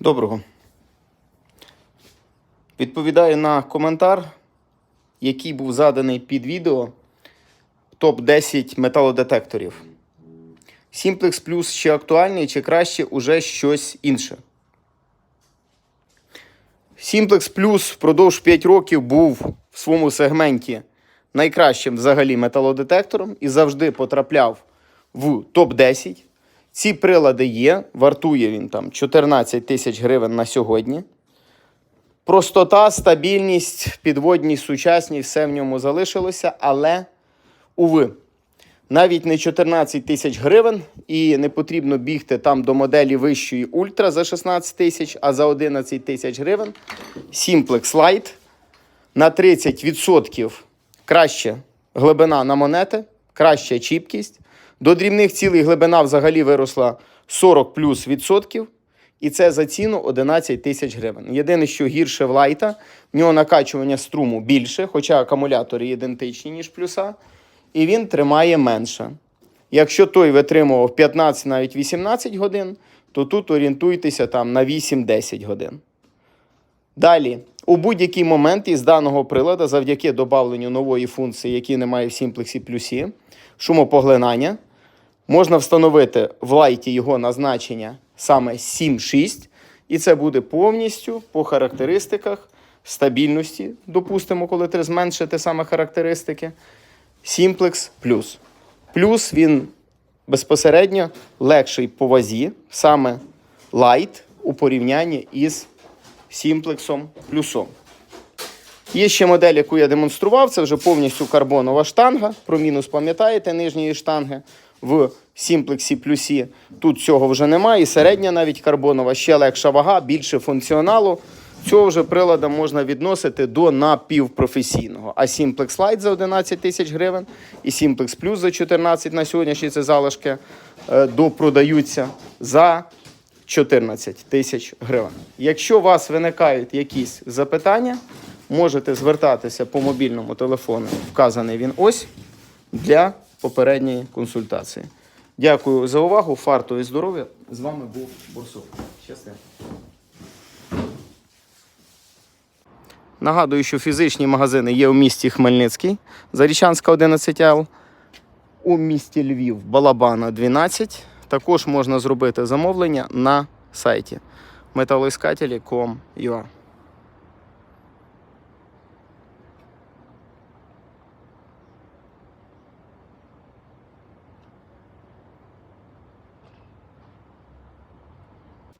Доброго. Відповідаю на коментар, який був заданий під відео топ-10 металодетекторів. Simplex Plus ще актуальний, чи краще уже щось інше. Simplex Plus впродовж 5 років був в своєму сегменті найкращим взагалі металодетектором і завжди потрапляв в топ-10. Ці прилади є, вартує він там 14 тисяч гривень на сьогодні. Простота, стабільність, підводність, сучасність, все в ньому залишилося, але, уви, навіть не 14 тисяч гривень, і не потрібно бігти там до моделі вищої ультра за 16 тисяч, а за 11 тисяч гривень. Simplex Lite на 30% краще глибина на монети, краща чіпкість. До дрібних цілей глибина взагалі виросла 40 плюс відсотків. І це за ціну 11 тисяч гривень. Єдине, що гірше в лайта, в нього накачування струму більше, хоча акумулятори ідентичні, ніж плюса, і він тримає менше. Якщо той витримував 15, навіть 18 годин, то тут орієнтуйтеся там на 8-10 годин. Далі, у будь-який момент із даного прилада, завдяки додавленню нової функції, які немає в Simplex плюсі, шумопоглинання, можна встановити в лайті його назначення саме 7.6, і це буде повністю по характеристиках стабільності, допустимо, коли треба зменшити саме характеристики. Simplex Plus. Плюс він безпосередньо легший по вазі, саме Light у порівнянні із Simplex плюсом. Є ще модель, яку я демонстрував, це вже повністю карбонова штанга. Про мінус пам'ятаєте нижньої штанги в Simplex плюсі. Тут цього вже немає. І середня навіть карбонова, ще легша вага, більше функціоналу. Цього вже прилада можна відносити до напівпрофесійного. А Simplex Lite за 11 тисяч гривень і Simplex Plus за 14 на сьогоднішні це залишки е, допродаються за 14 тисяч гривень. Якщо у вас виникають якісь запитання, можете звертатися по мобільному телефону, вказаний він ось для попередньої консультації. Дякую за увагу. Фарту і здоров'я. З вами був Борсук. Щасти. Нагадую, що фізичні магазини є у місті Хмельницький, Зарічанська 11Л, у місті Львів, Балабана 12. Також можна зробити замовлення на сайті металоіскателі.com.ua.